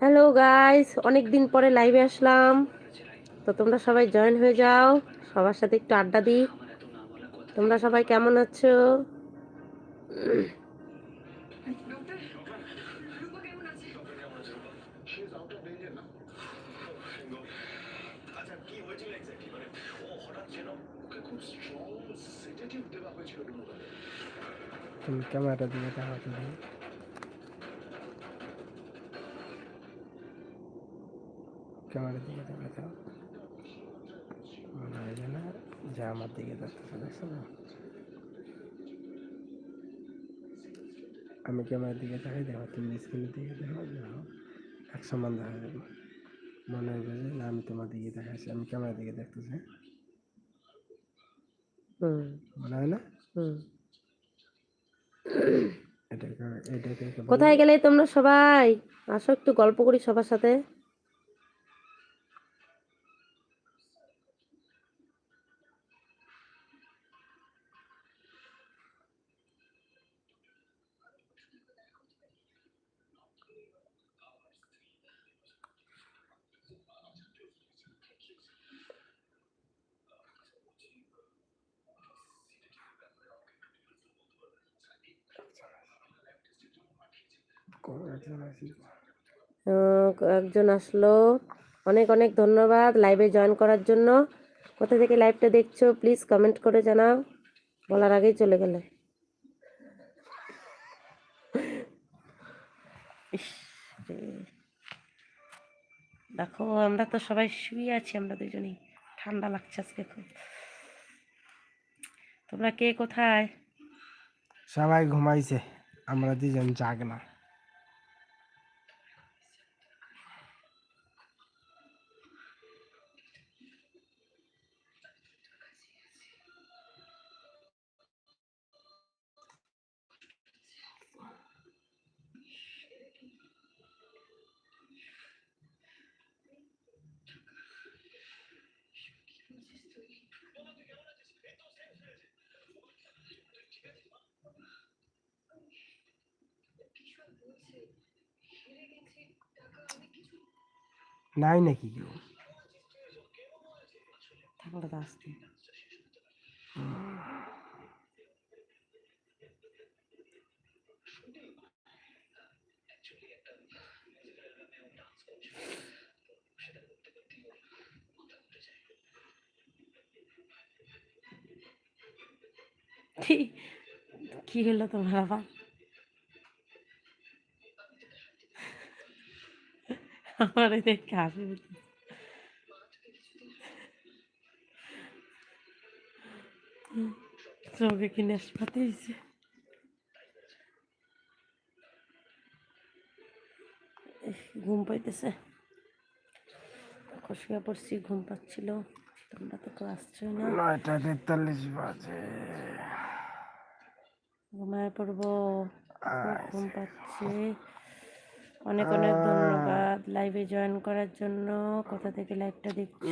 Hello guys অনেক দিন পরে লাইভে আসলাম। তো তোমরা সবাই জয়েন হয়ে যাও। সবার সাথে একটু আড্ডা দিই। তোমরা সবাই কেমন আছো? তুমি ক্যামেরাটা দিকে দেখাতে দিই ক্যামেরার দিকে দেখাতে মনে হয় যে না যে আমার দিকে দেখতেছে দেখছ না? আমি ক্যামেরার দিকে দেখাই দেখো? তুমি স্ক্রিনের দিকে দেখো দেখো। এক সমান দেখা যাবে। মনে হবে যে না আমি তোমার দিকে দেখাচ্ছি আমি ক্যামেরার দিকে দেখতেছি হুম। মনে হয় না? কোথায় গেলে তোমরা সবাই? আসো একটু গল্প করি সবার সাথে। একজন আসলো। অনেক অনেক ধন্যবাদ লাইভে জয়েন করার জন্য। কোথা থেকে লাইভটা দেখছ প্লিজ কমেন্ট করে জানাও। বলার আগেই চলে গেলে। ইস রে। দেখো আমরা তো সবাই শুয়ে আছি আমরা দুজনেই। ঠান্ডা লাগছে আজকে খুব। তোমরা কে কোথায়? সবাই ঘুমাইছে আমরা দুজন জাগ না নাই নাকি কেউ? ঠান্ডা তো আসছে কি কি হলো তোমার আবার? আমার হাসি পেতেছে। চোখে কি নেশপাতি হয়েছে? ঘুম পাইতেছে। শুয়ে পড়ছি ঘুম পাচ্ছিল। তোমরা তো কেউ আসছোই না। নয়টা তেতাল্লিশ বাজে। ঘুমায় পড়ব। ঘুম পাচ্ছে। অনেক অনেক ধন্যবাদ লাইভে জয়েন করার জন্য। কোথা থেকে লাইভটা দেখছ?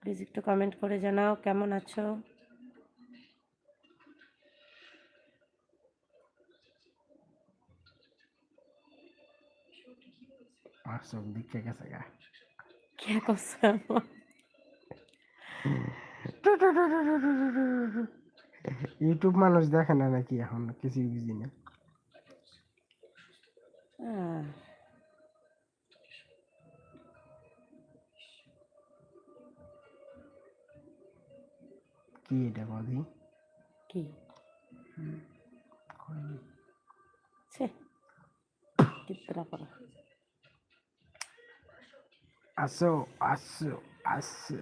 প্লিজ একটু কমেন্ট করে জানাও কেমন আছো? আর চোখ দিকে গেছে গা। কে করছ ইউটিউব মানুষ দেখে না নাকি এখন? কিছুই বুঝি না। কি এটা বলি কি? আসো আসো আসো।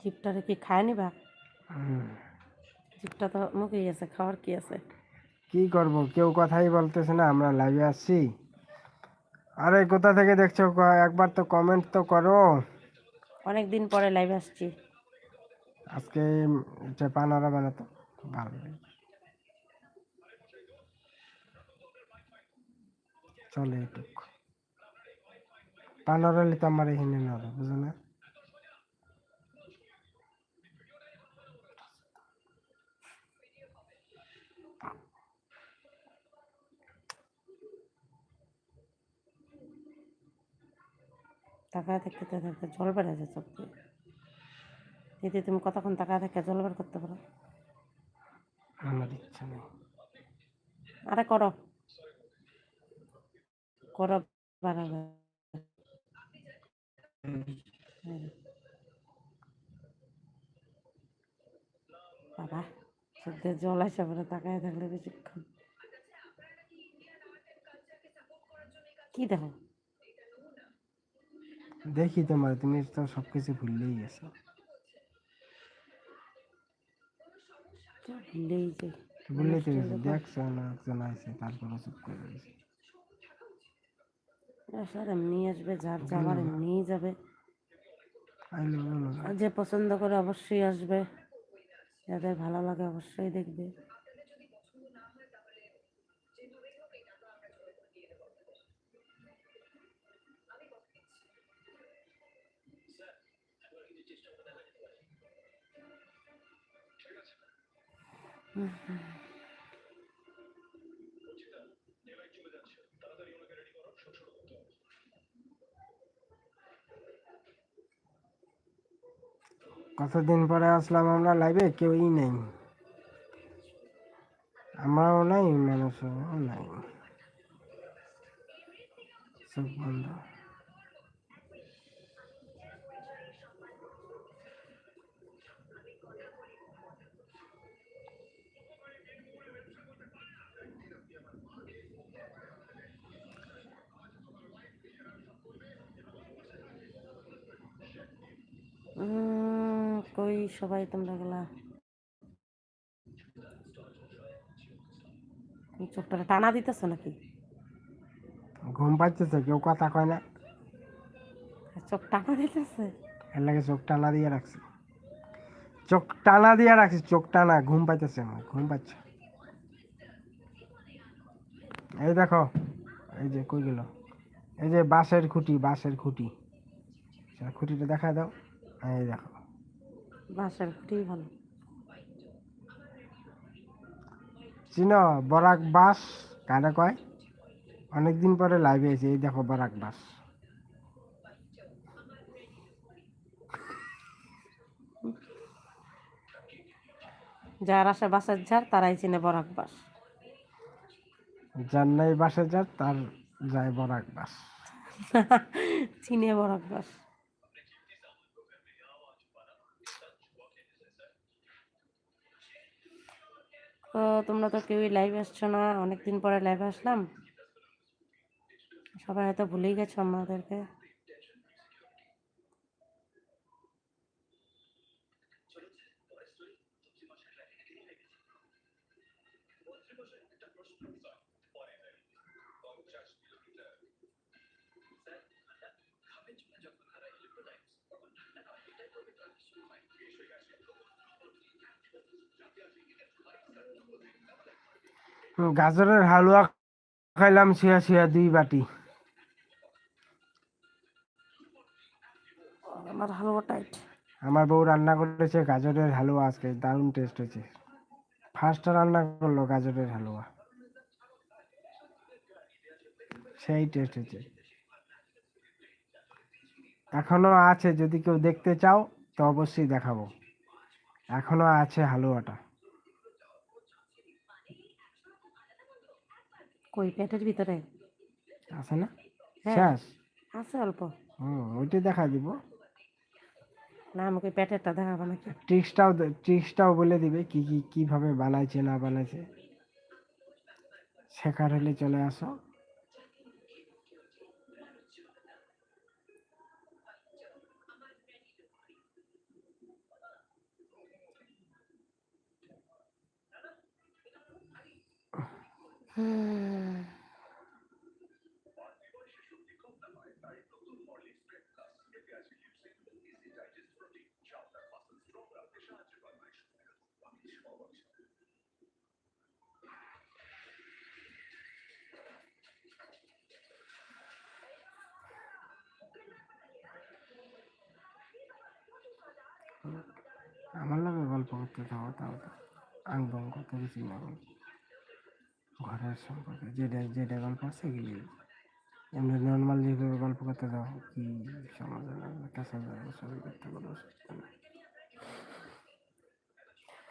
জিপটারে কি খায় নিবা? জিপটা তো মুখেই আছে খাওয়ার কি আছে? কি করব? কেউ কথাই বলতেছে না আমরা লাইভে আসছি আরে কোথা থেকে দেখছ? একবার তো কমেন্ট তো করো। অনেক দিন পরে লাইভে আসছি। আজকে যে পানারা বানাতো। ভালো চলে এটুক। পানারালি তো আমার এখানে না বুঝো না তাকায় থাকতে থাকতে জল বেড়ে যায় চোখ দিয়ে। দিদি তুমি কতক্ষণ তাকায় থাকে জল বের করতে পারো। আমার ইচ্ছা নেই। আরে করো। করো বাড়াবে বাবা দিয়ে জল আসে পরে তাকায় থাকলে বেশিক্ষণ। কি দেখো? দেখি তোমার তুমি তো সবকিছু ভুললেই গেছো। ভুললেই তো গেছো দেখছ না একজন আছে তারপরে চুপ করে রয়েছে। স্যার এমনি আসবে যার যাবার এমনিই যাবে। যে পছন্দ করে অবশ্যই আসবে। যাদের ভালো লাগে অবশ্যই দেখবে। কতদিন পরে আসলাম আমরা লাইভে কেউই নেই। আমরাও নাই মানুষও নাই। সব বন্ধ। কই সবাই তোমরা গেলা? চোখটা টানা দিতেছ নাকি? ঘুম পাচ্ছে কেউ কথা কয় না। চোখ টানা দিতেছে? এর লাগে চোখ টানা দিয়ে রাখছি। চোখ টানা দিয়ে রাখছি চোখ টানা ঘুম পাইতেছে আমার ঘুম পাচ্ছে। এই দেখো এই যে কই গেল? এই যে বাঁশের খুঁটি বাঁশের খুঁটি। খুঁটিটা দেখা দাও। এই দেখো। বাসার খুঁটি ভালো। চিনো বরাক বাস কারে কয়? অনেকদিন পরে লাইভে এসে এই দেখো বরাক বাস। যার আসে বাসের ঝাড় তারাই চিনে বরাক বাস। যার নাই বাসে যার তার যায় বরাক বাস। চিনে বরাক বাস। তো তোমরা তো কেউই লাইভ আসছো না, অনেকদিন পরে লাইভ আসলাম। সবাই হয়তো ভুলেই গেছো আমাদেরকে হুম, গাজরের হালুয়া খাইলাম শুয়া শুয়া দুই বাটি। আমার হালুয়া টাইট আমার বউ রান্না করেছে গাজরের হালুয়া আজকে দারুণ টেস্ট হয়েছে। ফার্স্ট রান্না করল গাজরের হালুয়া। সেই টেস্ট হয়েছে। এখনও আছে যদি কেউ দেখতে চাও তো অবশ্যই দেখাবো। এখনও আছে হালুয়াটা। কই পেটের ভিতরে? আছে না? হ্যাঁ। আছে অল্প। হুম ওইটা দেখা দিব। না আমাকে পেটেরটা দেখাবো নাকি? ট্রিক্সটাও ট্রিক্সটাও বলে দিবে কি কি কীভাবে বানাইছে না বানাইছে। শেখার হলে চলে আসো। আমার লাগে গল্প করতে যাওয়া তাও আমি বঙ্গ থেকে চিনি ঘরের সম্পর্কে যেটা যেটা গল্প আছে এগুলি এমনি নর্মাল যেভাবে গল্প করতে যাও কি সমাজে কাছে সবই করতে কোনো অসুবিধা নেই।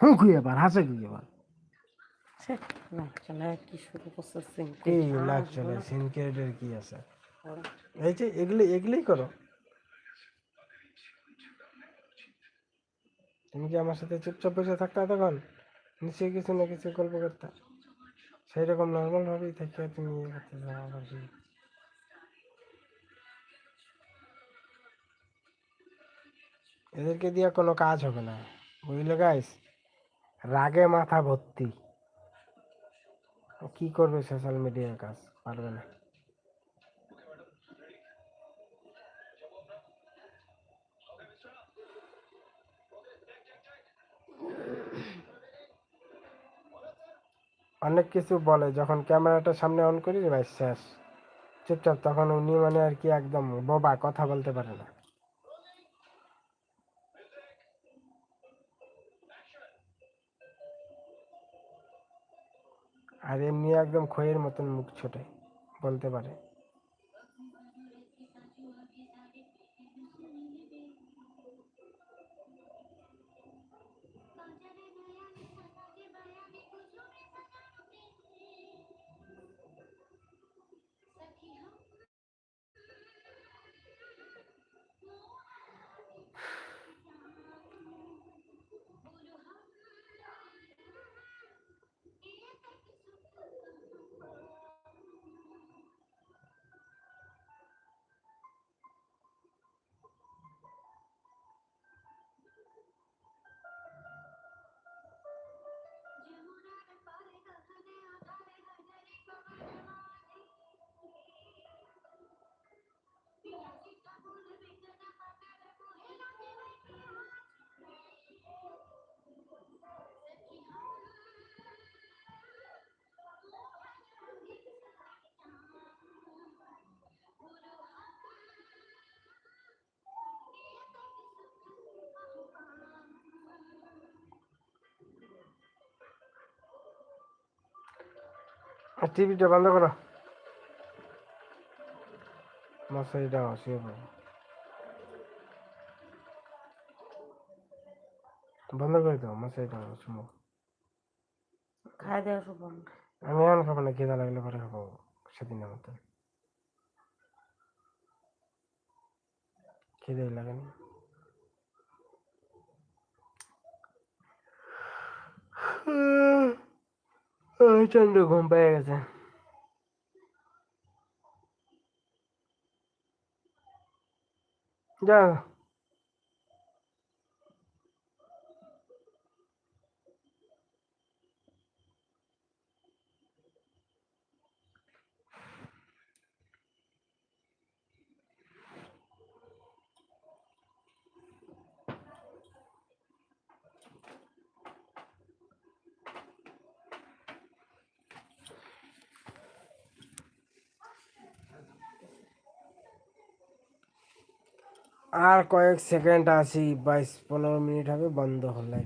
হুঁ খুঁয়ে আবার হাসে আবার কি কি আছে? এই যে এগুলি করো। তুমি কি আমার সাথে চুপচাপ বসে থাকতে তখন নিশ্চয়ই কিছু না কিছু গল্প করতে। সেই রকম নর্মাল ভাবেই থেকে তুমি করতে যাও আবার কি এদেরকে দিয়ে কোনো কাজ হবে না। বুঝলে গাইস রাগে মাথা ভর্তি। কি করবে সোশ্যাল মিডিয়ার কাজ? পারবে না। অনেক কিছু বলে, যখন ক্যামেরাটা সামনে অন করি ভাই শেষ। চুপচাপ তখন উনি মানে আর কি একদম বোবা, কথা বলতে পারে না। আর এমনি একদম খয়ের মতন মুখ ছোটে, বলতে পারে। টিভিটা বন্ধ করো মশারিটা শুয়ে পড়ো বন্ধ করে দাও মশারিটা শুনো খাই দেওয়া শুভ আমি এখন খাব না খিদা লাগলে পরে খাব সেদিনের মতো খিদেই লাগে না ওই চন্দ্র ঘুম পেয়ে গেছে যা আর কয়েক সেকেন্ড আছি বাইশ পনেরো মিনিট হবে বন্ধ হলে